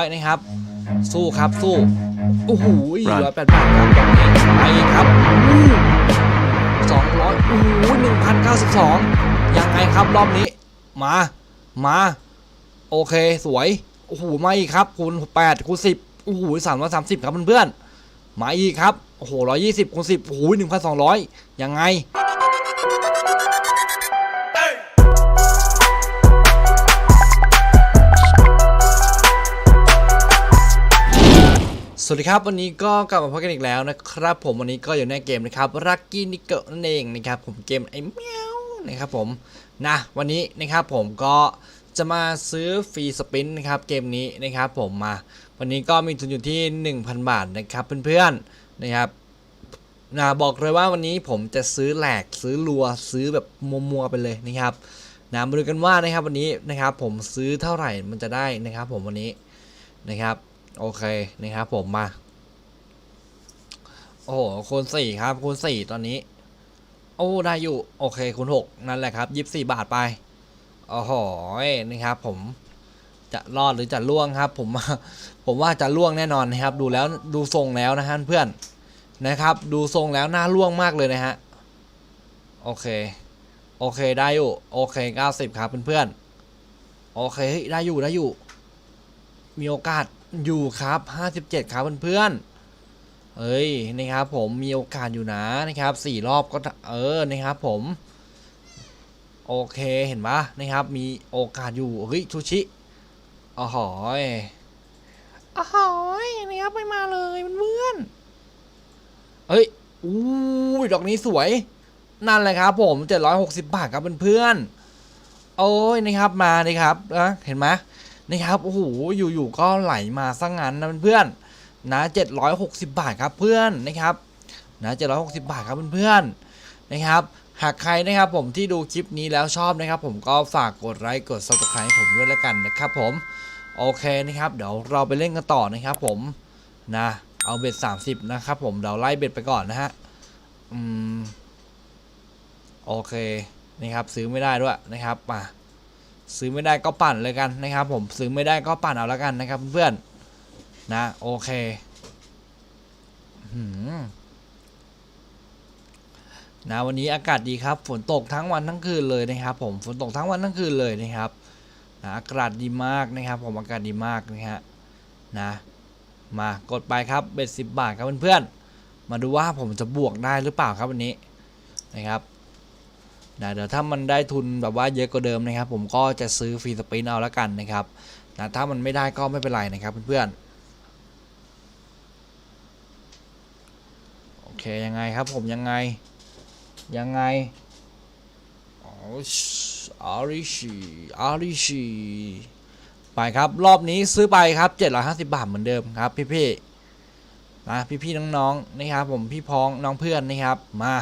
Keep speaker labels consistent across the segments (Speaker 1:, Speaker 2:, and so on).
Speaker 1: ร้อยนะครับ สู้ครับสู้โอ้โห
Speaker 2: Run
Speaker 1: ร้อยแปดบาทครับตรงนี้ไปอีกครับสองร้อยโอ้โหหนึ่งพันเก้าสิบสองยังไงครับรอบนี้ มามาโอเคสวยโอ้โหมาอีกครับคูณแปดคูณสิบโอ้โหสามร้อยสามสิบครับเพื่อนๆมาอีกครับโอ้โหร้อยยี่สิบคูณสิบโอ้โหหนึ่งพันสองร้อยยังไง วัสดีครับ วันนี้ก็กลับมาพบกันอีกแล้วนะครับ ผมวันนี้ก็อยู่ในเกมนะครับรักกี้นิเกิลนั่นเองนะครับผมเกมไอ้แมวนะครับผมนะวันนี้นะครับผมก็จะมาซื้อฟรีสปินนะครับเกมนี้นะครับผมมาวันนี้ก็มีทุนอยู่ที่ 1,000 บาทนะครับเพื่อนๆนะครับนะบอกเลยว่าวันนี้ผมจะซื้อแหลกซื้อรัวซื้อแบบมัวๆไปเลยนะครับนะมาดูกันว่านะครับวันนี้นะครับผมซื้อเท่าไหร่มันจะได้นะครับ ผมวันนี้นะครับ โอเคนะครับผมมา โอ้โหคูณสี่ครับคูณสี่ตอนนี้ โอ้ได้อยู่ โอเคคูณหกนั่นแหละครับยี่สิบสี่บาทไปโอ้โหนะครับผมจะรอดหรือจะล่วงครับ ผมผมว่าจะล่วงแน่นอนนะครับ ดูแล้วดูทรงแล้วนะฮะเพื่อนนะครับ ดูทรงแล้วน่าล่วงมากเลยนะฮะโอเค โอเคได้อยู่ โอเคเก้าสิบครับเพื่อนๆโอเคได้อยู่ได้อยู่ มีโอกาสอยู่ครับ 57 ครับเพื่อนๆเอ้ยนะครับผมมีโอกาสอยู่นะนะครับสี่รอบก็เออนะครับผมโอเคเห็นปะนะครับมีโอกาสอยู่เฮ้ยทูชิอ๋อหอยอ๋อหอยนะครับไม่มาเลยเพื่อนเฮ้ยอู้ยดอกนี้สวยนั่นแหละครับผม 760 บาทครับเพื่อนๆโอ้ยนะครับมาเลยครับนะเห็นไหม นะครับโอ้โหอยู่ๆก็ไหลมาซะงงั้นนะเพื่อนๆนะ760 บาทครับเพื่อนนะครับนะ760 บาทครับเพื่อนๆนะครับหากใครนะครับผมที่ดูคลิปนี้แล้วชอบนะครับ ผมก็ฝากกดไลค์กด subscribe ให้ผมด้วยแล้วกันนะครับผมโอเคนะครับ เดี๋ยวเราไปเล่นกันต่อนะครับ ผมนะเอาเบ็ด30 นะครับ ผมเดี๋ยวไล่เบ็ดไปก่อนนะฮะอืมโอเคนะครับซื้อไม่ได้ด้วยนะครับมา ซื้อไม่ได้ก็ปั่นเลยกันนะครับ ผมซื้อไม่ได้ก็ปั่นเอาแล้วกันนะครับ เพื่อนๆนะโอเคนะวันนี้อากาศดีครับ ฝนตกทั้งวันทั้งคืนเลยนะครับ ผมฝนตกทั้งวันทั้งคืนเลยนะครับนะอากาศดีมากนะครับ ผมอากาศดีมากนะฮะนะมากดไปครับเบ็ดสิบบาทครับเพื่อนๆมาดูว่าผมจะบวกได้หรือเปล่าครับวันนี้นะครับ นะเดี๋ยวถ้ามันได้ทุนแบบว่าเยอะกว่าเดิมนะครับ ผมก็จะซื้อฟรีสปินเอาแล้วกันนะครับนะถ้ามันไม่ได้ก็ไม่เป็นไรนะครับเพื่อนๆโอเคยังไงครับผมยังไงยังไงอ๋ออาริชีอาริชีไปครับรอบนี้ซื้อไปครับ750 บาทเหมือนเดิมครับพี่ๆนะพี่ๆน้องๆนะครับผมพี่พ้องน้องเพื่อนนะครับมา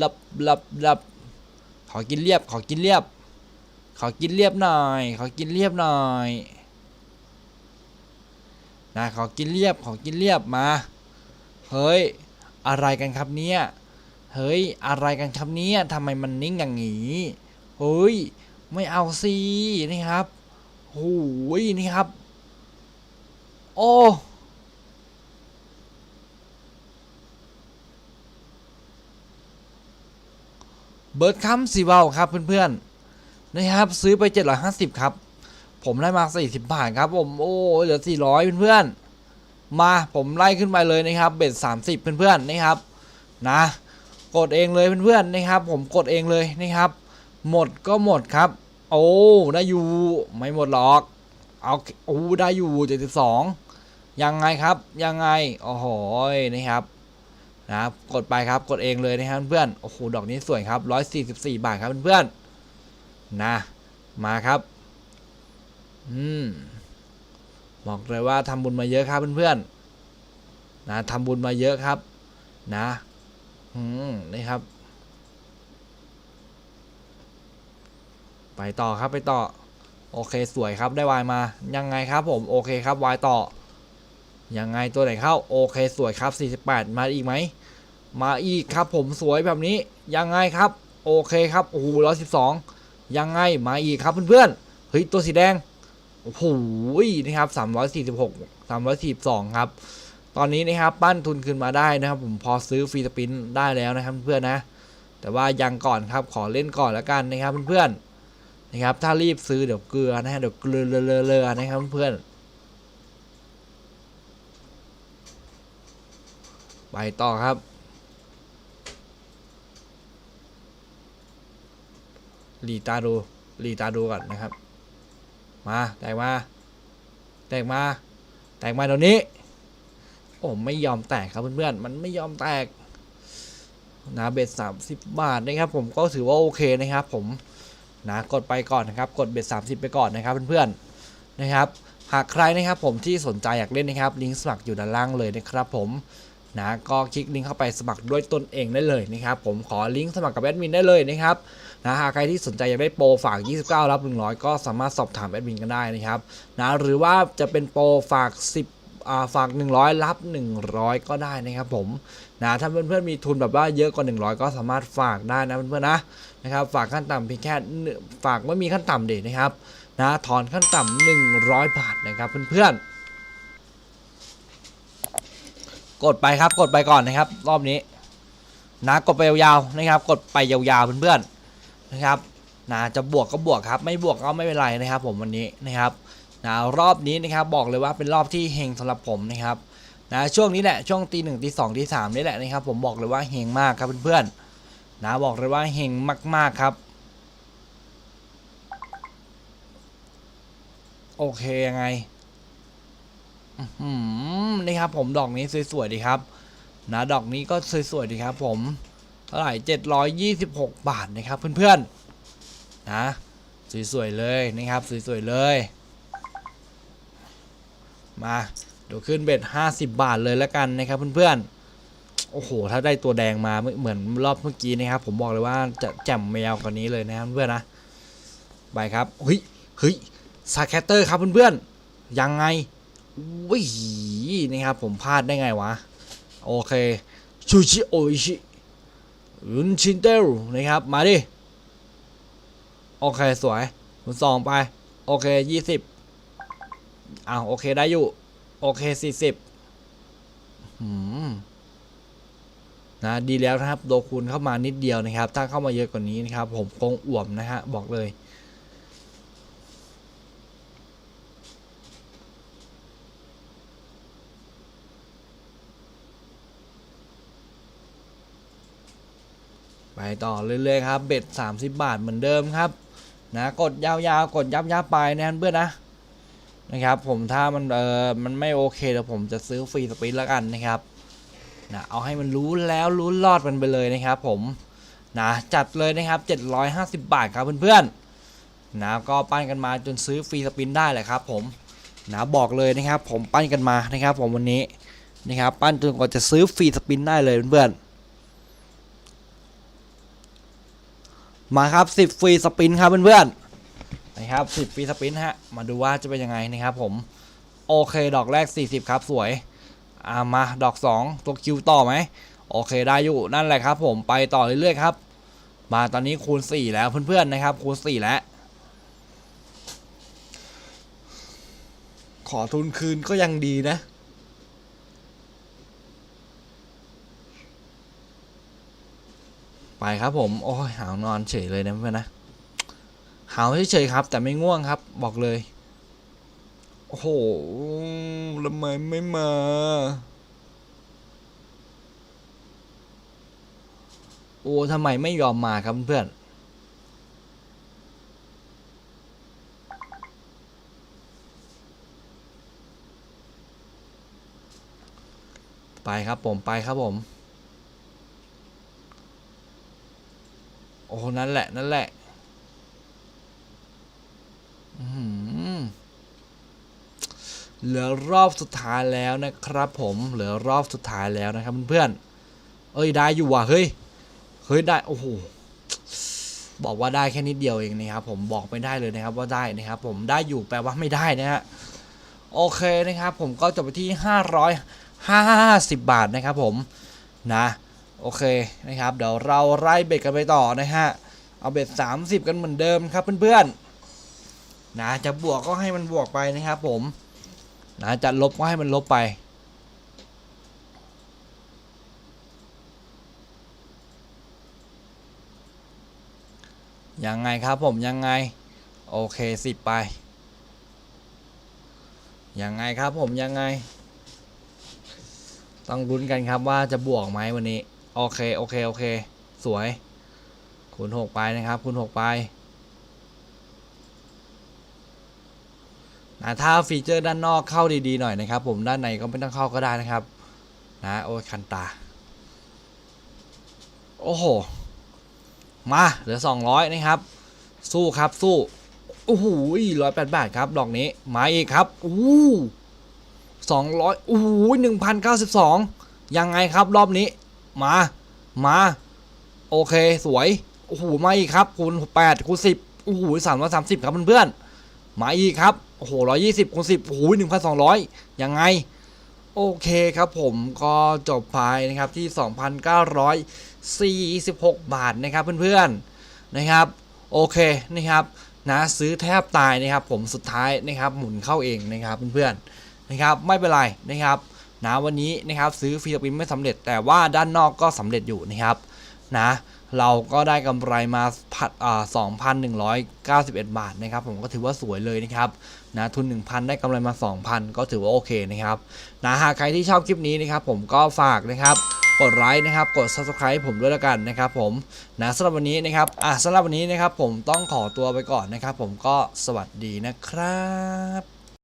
Speaker 1: ลับลับลับขอกินเรียบ ขอกินเรียบ ขอกินเรียบหน่อย ขอกินเรียบหน่อยนะขอกินเรียบ ขอกินเรียบมา เฮ้ย อะไรกันครับเนี่ย เฮ้ย อะไรกันครับเนี่ยทำไมมันนิ่งอย่างนี้ เฮ้ย ไม่เอาสินี่ครับโอ้ยนี่ครับ โอ้ เบิร์ดคัมสีเบาครับเพื่อนๆนะครับซื้อไป 750 ครับ ผมได้มา 40 บาทครับ ผมโอ้เหลือ 400 เพื่อนๆมาผมไล่ขึ้นไปเลยนะครับ เบ็ด30 เพื่อนๆนะครับนะกดเองเลยเพื่อนๆนะครับ ผมกดเองเลยนะครับ หมดก็หมดครับ โอ้ได้อยู่ไม่หมดหรอกเอาโอ้ได้อยู่ 72 ยังไงครับยังไงโอ้โหนะครับ นะครับกดไปครับกดเองเลยนะครับเพื่อนโอ้โหดอกนี้สวยครับ 144 บาทครับเพื่อนๆนะมาครับอืมบอกเลยว่าทำบุญมาเยอะครับเพื่อนๆนะทำบุญมาเยอะครับ นะอืมนี่ครับ ไปต่อครับไปต่อ โอเคสวยครับได้วายมายังไงครับผมโอเคครับวายต่อ ยังไงตัวไหนเข้าโอเคสวยครับ 48 มาอีกไหม มาอีกครับผมสวยแบบนี้ยังไงครับ โอเคครับโอ้โหร้อยสิบสองยังไงมาอีกครับเพื่อนๆเฮ้ยตัวสีแดงโอ้โหนะครับสามร้อยสี่สิบหกสามร้อยสี่สองครับ ตอนนี้นะครับปั้นทุนขึ้นมาได้นะครับ ผมพอซื้อฟรีสปินได้แล้วนะครับเพื่อนๆนะ แต่ว่ายังก่อนครับขอเล่นก่อนแล้วกันนะครับเพื่อนๆนะครับถ้ารีบซื้อเดี๋ยวเกลือนะฮะเดี๋ยวเกลือเลอะนะครับเพื่อนๆ ไปต่อครับรีตาดูรีตาดูก่อนนะครับ มาแตกมา แตกมา แตกมาเดี๋ยวนี้ โอ้ไม่ยอมแตกครับเพื่อนๆ มันไม่ยอมแตกนะเบ็ดสามสิบบาทนะครับ ผมก็ถือว่าโอเคนะครับ ผมนะกดไปก่อนนะครับ กดเบ็ดสามสิบไปก่อนนะครับเพื่อนๆนะครับหากใครนะครับผมที่สนใจอยากเล่นนะครับลิงก์สมัครอยู่ด้านล่างเลยนะครับผม นะก็คลิกลิงก์เข้าไปสมัครด้วยตนเองได้เลยนะครับผมขอลิงก์สมัครกับแอดมินได้เลยนะครับนะหากใครที่สนใจอยากได้โปรฝาก 29 รับ 100 ก็สามารถสอบถามแอดมินกันได้นะครับนะหรือว่าจะเป็นโปรฝาก 10อ่าฝาก 100 รับ 100 ก็ได้นะครับผมนะถ้าเพื่อนๆมีทุนแบบว่าเยอะกว่า 100 ก็สามารถฝากได้นะเพื่อนๆนะนะครับฝากขั้นต่ำเพียงแค่ฝากไม่มีขั้นต่ำเด็ดนะครับนะถอนขั้นต่ำ100 บาทนะครับเพื่อนๆ กดไปครับกดไปก่อนนะครับ รอบนี้ นะกดไปยาวๆนะครับ กดไปยาวๆเพื่อนๆนะครับนะจะบวกก็บวกครับ ไม่บวกก็ไม่เป็นไรนะครับ ผมวันนี้นะครับนะรอบนี้นะครับบอกเลยว่าเป็นรอบที่เฮงสำหรับผมนะครับนะช่วงนี้แหละช่วงตีหนึ่งตีสองตีสามนี่แหละนะครับ ผมบอกเลยว่าเฮงมากครับเพื่อนๆนะบอกเลยว่าเฮงมาก ๆครับ โอเคยังไง นี่ครับผมดอกนี้สวยๆดีครับ นะดอกนี้ก็สวยๆดีครับ ผมเท่าไหร่726บาทนะครับเพื่อนๆนะสวยๆเลยนะครับสวยๆเลย มาเดี๋ยวขึ้นเบ็ด50บาทเลยแล้วกันนะครับเพื่อนๆโอ้โห ถ้าได้ตัวแดงมาเหมือนรอบเมื่อกี้นะครับ ผมบอกเลยว่าจะแจ่มแมวกว่านี้เลยนะครับเพื่อนนะไปครับเฮ้ยเฮ้ยซาแคตเตอร์ครับเพื่อนๆยังไง วิ่งนี่ครับผมพลาดได้ไงวะ โอเคชูชิโอิชิอุนชินเตลนะครับ มาดิ โอเค สวยคุณสองไป โอเคยี่สิบอ้าวโอเคได้อยู่ โอเคสี่สิบหืมนะดีแล้วนะครับโดคูณเข้ามานิดเดียวนะครับ ถ้าเข้ามาเยอะกว่านี้นะครับ ผมคงอ่วมนะฮะ บอกเลย ไปต่อเรื่อยๆครับเบ็ด30 บาทเหมือนเดิมครับนะกดยาวๆกดยับยับๆไปนะเพื่อนนะนะครับ ผมถ้ามันเออมันไม่โอเคเดี๋ยวผมจะซื้อฟรีสปินแล้วกันนะครับนะเอาให้มันรู้แล้วรู้รอดมันไปเลยนะครับ ผมนะจัดเลยนะครับ 750 บาทครับเพื่อนๆนะก็ปั้นกันมาจนซื้อฟรีสปินได้แหละครับ ผมนะบอกเลยนะครับ ผมปั้นกันมานะครับ ผมวันนี้นะครับ ปั้นจนกว่าจะซื้อฟรีสปินได้เลยเพื่อนๆ มาครับ 10ฟรีสปินครับเพื่อนๆนะครับ10ฟรีสปินฮะมาดูว่าจะเป็นยังไงนะครับผมโอเคดอกแรก 40 ครับสวยอ่ามาดอก 2 ตัวคิวต่อไหมโอเคได้อยู่นั่นแหละครับ ผมไปต่อเรื่อยๆครับ มาตอนนี้คูณ 4 แล้วเพื่อนๆนะครับ คูณ 4 แล้ว ขอทุนคืนก็ยังดีนะ ไปครับผมโอ้ยหาวนอนเฉยเลยนะเพื่อนนะหาวเฉยๆครับ แต่ไม่ง่วงครับ บอกเลย โอ้โหทำไมไม่มา โอ้ทำไมไม่ยอมมาครับเพื่อนไปครับผมไปครับผม โอ้นั่นแหละ นั่นแหละเหลือรอบสุดท้ายแล้วนะครับ ผมเหลือรอบสุดท้ายแล้วนะครับเพื่อนๆเอ้ยได้อยู่ว่ะเฮ้ยเฮ้ยได้โอ้โหบอกว่าได้แค่นิดเดียวเองนะครับผมบอกไม่ได้เลยนะครับว่าได้นะครับ ผมได้อยู่แปลว่าไม่ได้นะฮะโอเคนะครับ ผมก็จบไปที่ 550 บาทนะครับ ผมนะ โอเคนะครับเดี๋ยวเราไล่เบ็ดกันไปต่อนะฮะเอาเบ็ด30 กันเหมือนเดิมครับเพื่อนๆนะจะบวกก็ให้มันบวกไปนะครับผมนะจะลบก็ให้มันลบไปยังไงครับผมยังไง โอเคสิบไป ยังไงครับผมยังไง ต้องลุ้นกันครับว่าจะบวกไหมวันนี้ โอเค โอเค โอเค สวย คูณหกไปนะครับ คูณหกไปนะถ้าฟีเจอร์ด้านนอกเข้าดีๆหน่อยนะครับ ผมด้านในก็ไม่ต้องเข้าก็ได้นะครับนะโอ้ยคันตา โอ้โห มาเหลือ 200 นะครับ สู้ครับสู้โอ้โหร้อยแปดบาทครับดอกนี้มาอีกครับอู้สองร้อยโอ้โหหนึ่งพันเก้าสิบสองยังไงครับรอบนี้ มา มา โอเคสวย โอ้โห มาอีกครับ คูณแปดคูณสิบโอ้โหสามร้อยสามสิบครับเพื่อนๆ มาอีกครับ โอ้โหร้อยี่สิบคูณสิบโอ้โหหนึ่งพันสองร้อยยังไง โอเคครับผมก็จบไปนะครับที่ 2,946 บาทนะครับเพื่อนๆ นะครับ โอเคนะครับนะซื้อแทบตายนะครับผมสุดท้ายนะครับหมุนเข้าเองนะครับเพื่อนๆนะครับไม่เป็นไรนะครับ นะวันนี้นะครับซื้อฟิลิปปินส์ไม่สำเร็จ แต่ว่าด้านนอกก็สำเร็จอยู่นะครับนะเราก็ได้กำไรมาพัดอ่า2,191บาทนะครับ ผมก็ถือว่าสวยเลยนะครับนะทุน 1,000 ได้กำไรมา 2,000 ก็ถือว่าโอเคนะครับนะหากใครที่ชอบคลิปนี้นะครับผมก็ฝากนะครับกดไลค์นะครับ กด subscribe ผมด้วยแล้วกันนะครับผมนะสำหรับวันนี้นะครับอะสำหรับวันนี้นะครับผมต้องขอตัวไปก่อนนะครับ ผมก็สวัสดีนะครับ